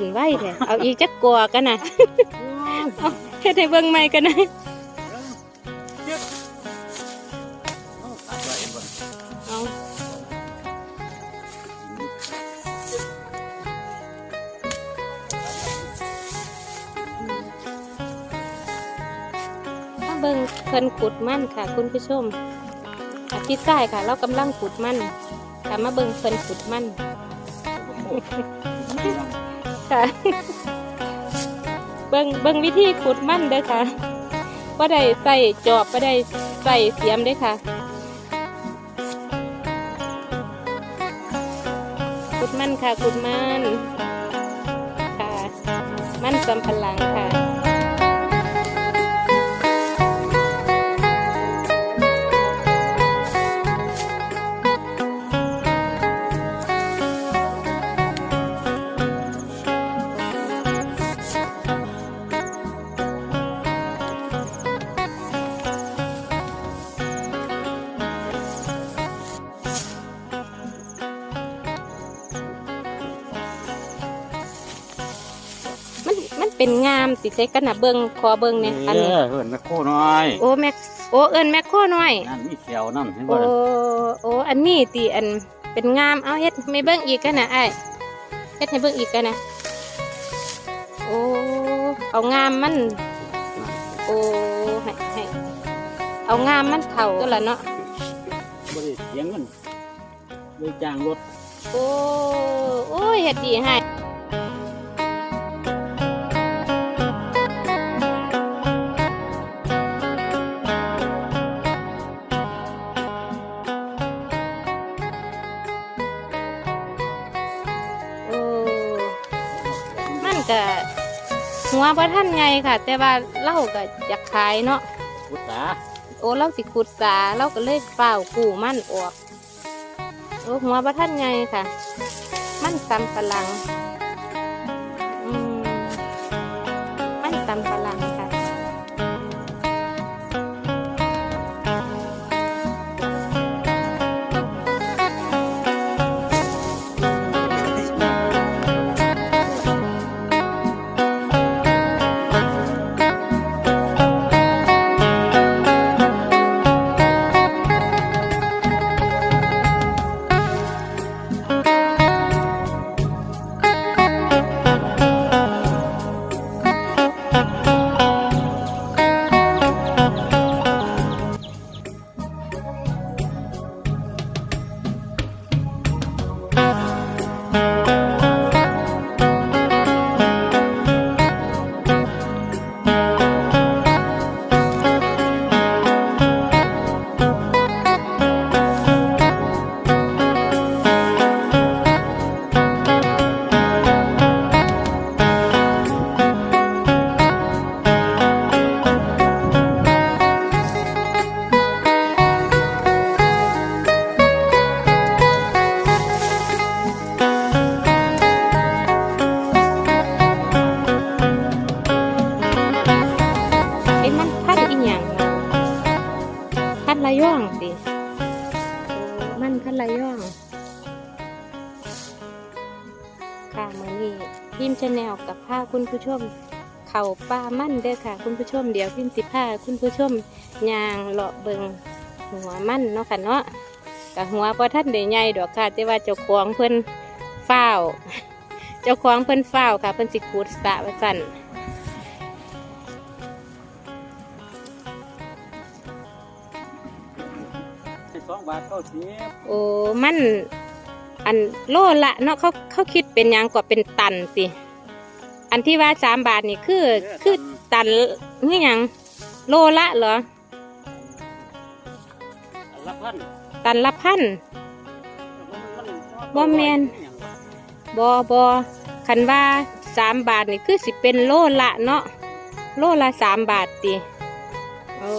ขึ้นไว้แท้เอาอีกจักกัวกันนะเอาเฮ็ดให้เบิ่งใหม่กันนะเอาเบิ่งเพิ่นขุดมั่นค่ะ คุณผู้ชมอาทิตย์ใต้ค่ะ เรากำลังขุดมั่นค่ะมาเบิ่งเพิ่นขุดมั่น ค่ะ เบิ้งเบิ้งวิธีขุดมั่นเด้อค่ะว่าได้ใส่จอบว่าได้ใส่เสียมเด้อค่ะขุดมั่นค่ะขุดมั่นค่ะ มั่นสำปะหลังค่ะ เป็นงามติใส่กันนะเบิงคอเบิงเนี่ยอันเอนี้อเพิ่นแม่โคน้อยโอ้แม็กโอ้เอิญแม็กโคน้อย นั่นมีเขียวนั่นเห็นบ่โอ้ล่ะโอ้อันนี้ตีอันเป็นงามเอาเฮ็ดไม่เบิ่งอีกกันนะไอ้ายเฮ็ดให้เบิ่งอีกกันนะโอ้เอางามมัน โอ้ให้ให้เอางามมันเข่าก็ละเนาะบ่ได้เสียเงินเลยจ้างรถโอ้โอ้ยเฮ็ดดีให้ บ่ท่านไงค่ะ แต่ว่าเล่าก็อยากขายเนาะพุทธาโอ้เราสิขุดสาเราก็เลยเฝ้าวกูมันออกโอ้หัวบ่ท่านไงค่ะ มันสำปะหลัง ค่ะมือนี้พิมพ์ชาแนลกับผ้าคุณผู้ชม เข่าปลามั่นเด้อค่ะ คุณผู้ชมเดี๋ยวพิมพ์สิผ้าคุณผู้ชมยางเลาะเบิงหัวมั่นเนาะค่ะเนาะกับหัวพอท่านได้ใหญ่ดอกค่ะแต่ว่าเจ้าของเพิ่นฝ้าวเจ้าของเพิ่นฝ้าวค่ะเพิ่นสิขูดสระว่าสั่นสองบาทเก้าสิบโอ้มัน อันโลละเนาะเขาเขาคิดเป็นหยังกว่าเป็นตันสิอันที่ว่าสามบาทนี่คือคือตันนี่ยังโลละเหรออันละพันตันละพัน บ่แม่น บอบอคันว่าสามบาทนี่คือสิเป็นโลละเนาะโลละสามบาทติโอ้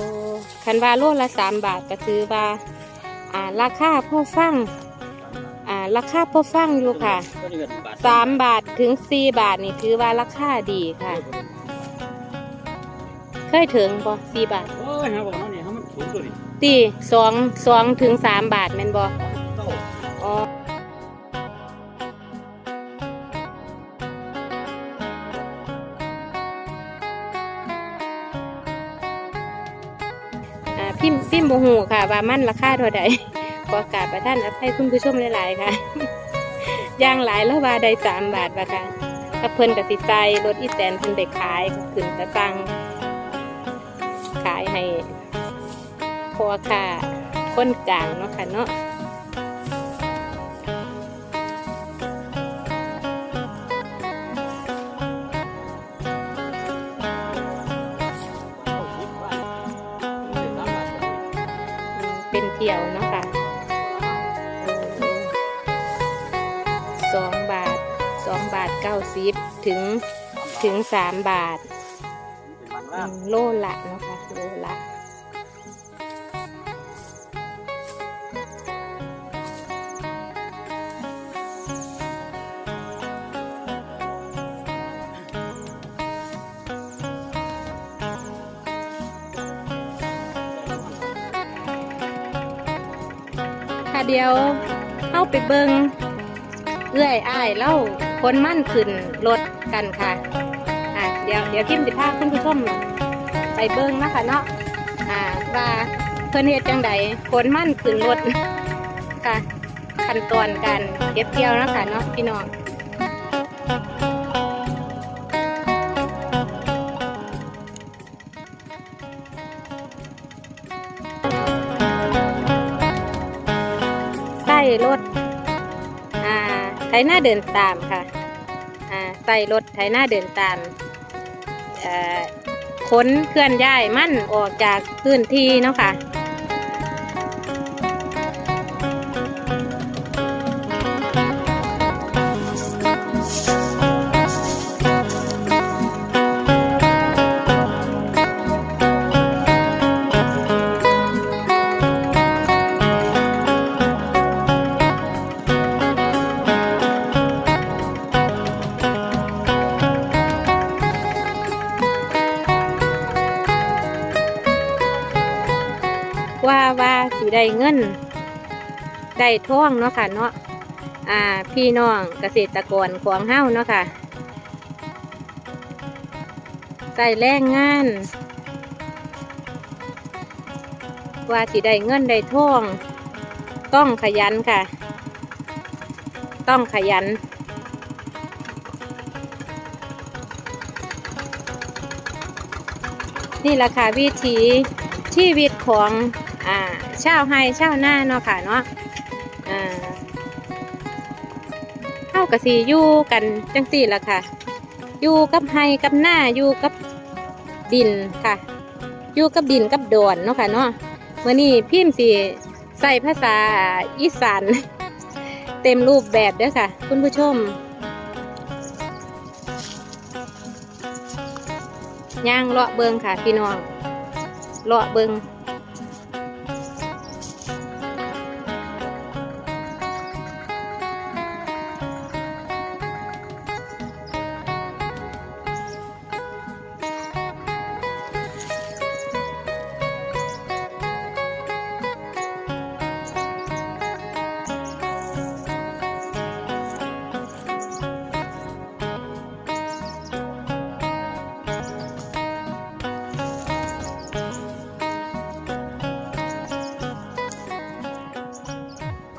คันว่าโลละสามบาทก็คือว่า อ่าราคาพ่อฟัง่าราคาพอฟังอยู่ค่ะสามบาทถึงสี่บาทนี่ถือว่าราคาดีค่ะ เคยถึงบอสี่บาทโอ้ยฮะบอกน้อเนี่ยมันสูงตัวตีสองสองถึงสามบาทแม่นบอพิมพ์พิมพ์บูหูค่ะว่ามันราคาเท่าใด ขอกราบประท่านอภัยคุณผู้ชมหลายๆค่ะย่างหลายแล้วว่าได้สามบาทว่าค่ะถ้าเพิ่นกับสิใจรถอีแตนเพิ่นได้ขายขึ้นกระตังขายให้พอค่ะคนกลางเนาะค่ะเนาะเป็นเที่ยวเนาะ ก้าสิบถึงถึงสามบาทเป็นบางอืร้านมโลละเนาะค่ะโลละค่ะเดียวเข้าไปเบิงเอื้อยอ้ายเล่า คนมั่นขึ้นรถกันค่ะอะ เดี๋ยวเดี๋ยวทิมสิพาคุณผู้ชมไปเบิงนะคะเนาะอ่าว่าเพิ่อนเฮ็ดจังใดคนมั่นขึ้นรถค่ะขั้นตอนการเก็บเกี่ยวนะคะเนาะพี่น้องใส่รถ ไถหน้าเดินตามค่ะใส่รถไถหน้าเดินตามขนเคลื่อนย้ายมั่นออกจากพื้นที่เนาะค่ะ ว่าว่าสีได้เงินได้ท่องเนาะค่ะเนาะอ่าพี่น้องเกษตรกรของเฮ้าเนาะค่ะใส่แรงงานว่าสีได้เงินได้ท่อง ต้องขยันค่ะ ต้องขยันนี่แหละค่ะวิธีชีวิตของ อ่าชาวไฮชาวนาเนาะค่ะเนาะอ่าเข้ากับสีอยู่กันจังสี่ละค่ะ อยู่กับไฮกับหน้าอยู่กับดินค่ะ อยู่กับดินกับดอนเนาะค่ะเนาะวันนี้พิมพ์สีใส่ภาษาอีสานเต็มรูปแบบเด้อค่ะ คุณผู้ชมย่างเลาะเบิงค่ะพี่น้องเลาะเบิง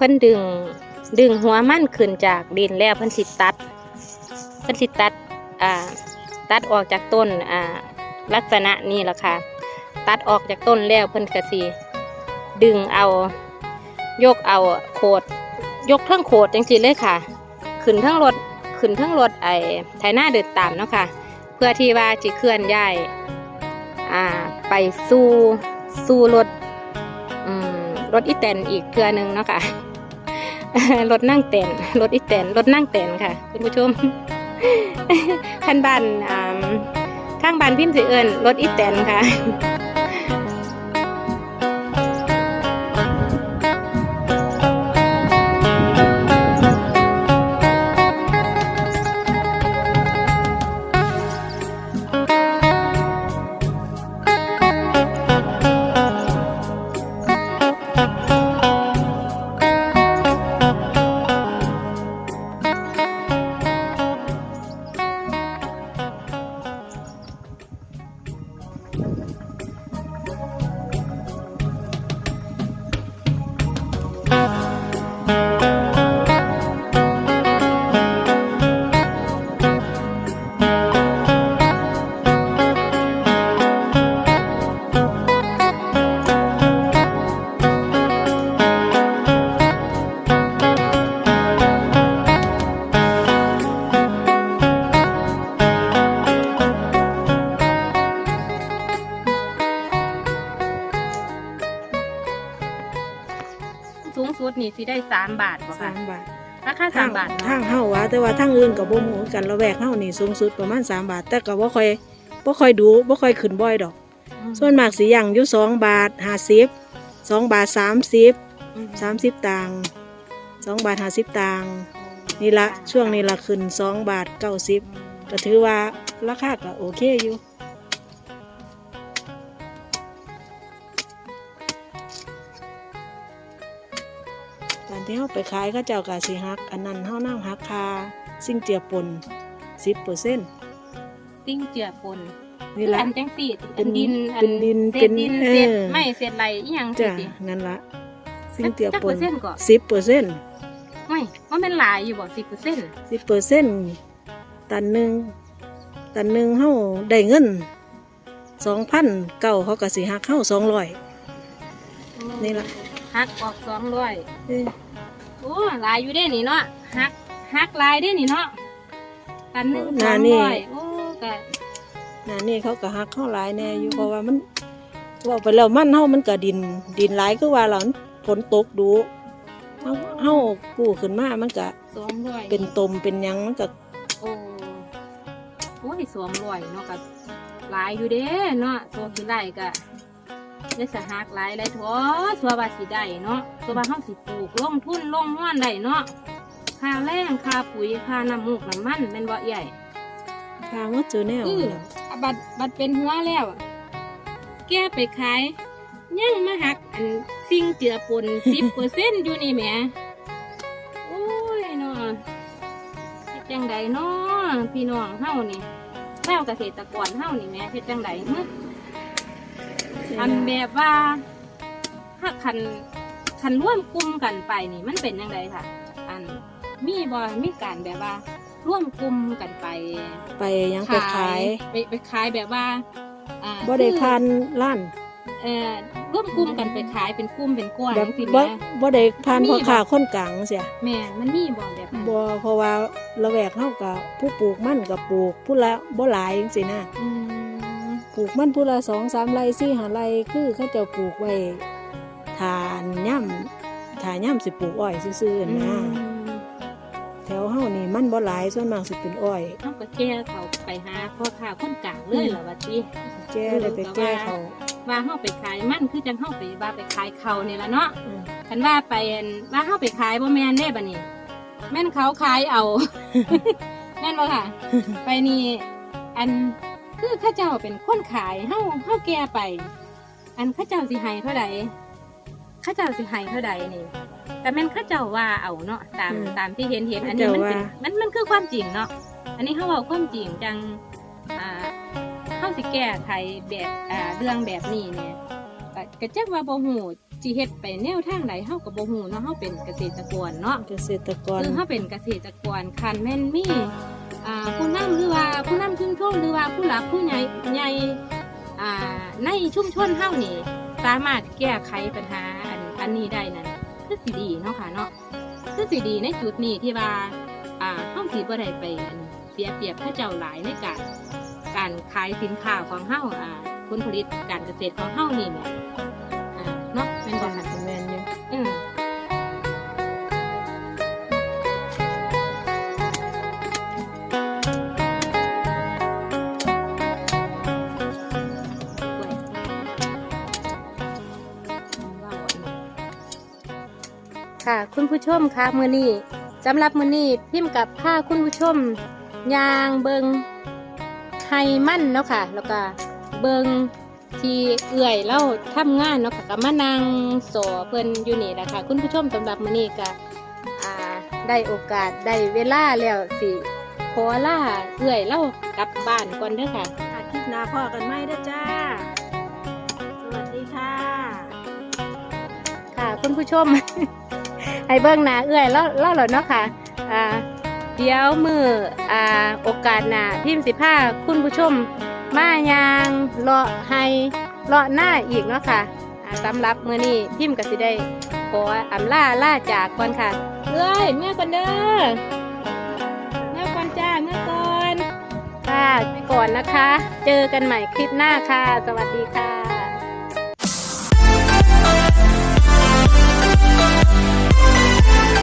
พิ่นดึงดึงหัวมันขึ้นจากดินแล้วเพิ่นสิตัด เพิ่นสิตัดอ่าตัดออกจากต้นอ่าลักษณะนี้ละค่ะ ตัดออกจากต้นแล้วเพิ่นก็สิดึงเอายกเอาโคดยกเทั้งโคดจังสิเลยค่ะ ขึ้นเทั้งรถขึ้นเทั้งรถไอ้ไถหน้าเดินตามเนาะค่ะ เพื่อที่ว่าจะเคลื่อนย้ายอ่าไปสู่สู่รถอืมรถอีแตนอีกเทื่อหนึงเนาะค่ะ รถนั่งเต็นรถอีเต็นรถนั่งเต็นค่ะ คุณผู้ชมขั้นบ้านข้างบ้านพิมพ์สีเอิญรถอีเต็นค่ะ นี่สิได้สามบาทบ่สาค่ะมบาทราคาทาสางมบาททางเฮาว่าแต่ว่าทางอื่นก็บ่ฮู้คือกันระแวกเฮานี่สูงสุดประมาณ3บาท แต่ก็บ่ค่อยบ่ค่อยดูบ่ค่อยขึ้นบ่อยดอก ส่วนมากสิย่างอยู่2บาท50 2บาท30 30ตังค์2บาท50ตังค์นี่ละช่วงนี้ละขึ้น2บาท90ก็ถือว่าราคาก็โอเคอยู่ ที่เฮาไปขายก็เจ้าก็สิฮัก อันนั้นเฮานั่งฮักคาสิ่งเจือปน10%เปอร์เซ็นต์ติ้งเจือปนนี่คือละ อันจังสี่เป็อันนดินอัเป็นดินเศเป็ษนดินเออ เศษไม่เศษไรอีหยังจ้ะสินั่นละสิ่งเจือจักปเปอนร์เซ็นต์ก็10%เปอร์เซ็นต์ไม่ว่ามันหลายอยู่บ่สิบเปอร์เซ็นต์10%เปอร์เซ็นต์ตันหนึ่งตันหนึ่งเฮาได้เงิน2,000เก่าเขาก็สิฮักเฮา200นี่ล่ะหักออกสองร้อยเอ้ยโอ้หลายอยู่เด้นี่เนาะหักหักหลายเด้นี่เนาะตันหนึ่งสหอน้างนี่ร้อยโอ้ก็หน้านี่เขาก็ฮักเฮาหลายแน่อยู่เพราะว่ามันว่าไปแล้วมันเฮามันก็ดินดินหลายคือว่าเราฝนตกดูเฮาเฮากู้ขึ้นมามันก็สองร้อยเป็นตมเป็นหยังมันก็โอ้โอ้ยสองร้อยเนาะก็หลายอยู่เด้เนาะตัวกี่ไรก็ ได้สหักหลายหลายทั่วทั่วว่าสิได้เนาะตัวว่าเฮาสิปลูกลงทุนลงห้อนได้เนาะค่าแรงค่าปุ๋ยค่าน้ำมูกน้ำมันเป็นบ่ใหญ่ทางว่าเจอแนวอือบัดบัดเป็นหัวแล้ว แก้ไปขายยังมาหักอันสิ่งเจือปนสิบเปอร์เซ็นอยู่นี่แหมโอ้ยเนาะเฮ็ดจังใดเนาะพี่น้องเฮานี่ชาวเกษตรกรเฮานี่แหม่เฮ็ดจังใดเมื่อ อันแบบว่าถ้าคันคันร่วมกลุ่มกันไปนี่มันเป็นยังไงค่ะ อันมีบ่มีการแบบว่า ร่วมกลุ่มกันไปไปหยังไปขายไปไปขายแบบว่าอ่าบ่ได้คือผ่านร้านเอ่อร่วมกลุ่มกันไปขายเป็นกลุ่มเป็นก้อนแบบสิบ่แม่บ่ได้ผ่านมีพ่อบ่ค้าคนกลางเสียแม่นมันมีบ่แบบนั้นบ่เพราะว่าละแวกเฮาก็ผู้ปลูกมันก็ปลูกผู้ละบ่หลายจังซี่นะอืมป ลูกมันผู้ละ2 3ไร่4 5ไร่คือเขาเจ้าปลูกไว้ทานย่ำทาย่ำสิปลูกอ้อยซื่อๆอืนะมแถวเฮานี่มันบ่หลายส่วนมากสิเป็นอ้อยเขาก็แก้เขาไปหาพ่อค้าคนกลางเลยเหรอวะจีแก้ได้ไปแก้เขาว่าเฮาไปขายมันคือจังเฮาไปว่าไปขายเขานี่ละเนาะอืมคันว่าไปอั่นว่าเฮาไปขายบ่แม่นเด้บัดนี้แม่นเขาขายเอาแม่นบ่ค่ะ ไปนี่อัน คือเข้าเจ้าเป็นคนขายเฮาเฮาแก่ไป อันเข้าเจ้าสิให้เท่าใดเข้าเจ้าสิให้เท่าใดนี่แต่แม่นเข้าเจ้าว่าเอาเนาะตามอืมตามที่เห็นเห็นอันนี้เขามันเจ้าเป็นว่า มันมันคือความจริงเนาะอันนี้เขาเอาความจริงจังอ่าเฮาสิแก้ไขแบบอ่าเรื่องแบบนี้เนี่ยก็ก็จักว่าบ่ฮู้สิเฮ็ดไปแนวทางใดเฮาก็บ่ฮู้เนาะเฮาเป็นเกษตรกรเนาะ เกษตรกร คือเขาเป็นเกษตรกรคันแม่นมีอ่าผู้ นำหรือว่าผู้นำชุมชนหรือว่าผู้หลักผู้ใหญ่ใหญ่อ่าในชุมชนเฮานี่สามารถแก้ไขปัญหาอันอันนี้ได้นั่นคือสิดีเนาะค่ะเนาะคือสิดีในจุดนี้ที่ว่าอ่าเฮาสิบ่ได้ไปเสียเปรียบพระเจ้าหลายในการการขายสินค้าของเฮาอ่าผลผลิตการเกษตรของเฮานี่แหล ค่ะ คุณผู้ชมค่ะมือนี้สำหรับมือนี้พิมพ์กับผ้าคุณผู้ชมยางเบิงไฮมั่นเนาะค่ะ แล้วก็เบิงที่เอื่อยเล่าทำงานเนาะค่ะก็มานั่งสอเพิ่นอยู่นี่แหละค่ะ คุณผู้ชมสำหรับมือนี้ก็อ่าได้โอกาสได้เวลาแล้วสิขอล่าเอื่อยเล่ากลับบ้านก่อนเด้อค่ะอาทิตย์หน้าพ่อกันไหมเด้อจ้า สวัสดีค่ะ ค่ะคุณผู้ชม ให้เบิ้งหน้าเอื้อยแล้วเล่าหรอเนาะค่ะอ่าเดี๋ยวมืออ่าโอกาสหน้าพิมพ์สิผ้าคุณผู้ชมมายางเลาะให้เลาะหน้าอีกเนาะค่ะสำหรับมือนี้พิมพ์ก็สิได้ขออำลาล่าจากก่อนค่ะ เอ้ยเมื่อก่อนเด้อเมื่อก่อนจ้าเมื่อก่อนค่ะไปก่อนนะคะ เจอกันใหม่คลิปหน้าค่ะ สวัสดีค่ะ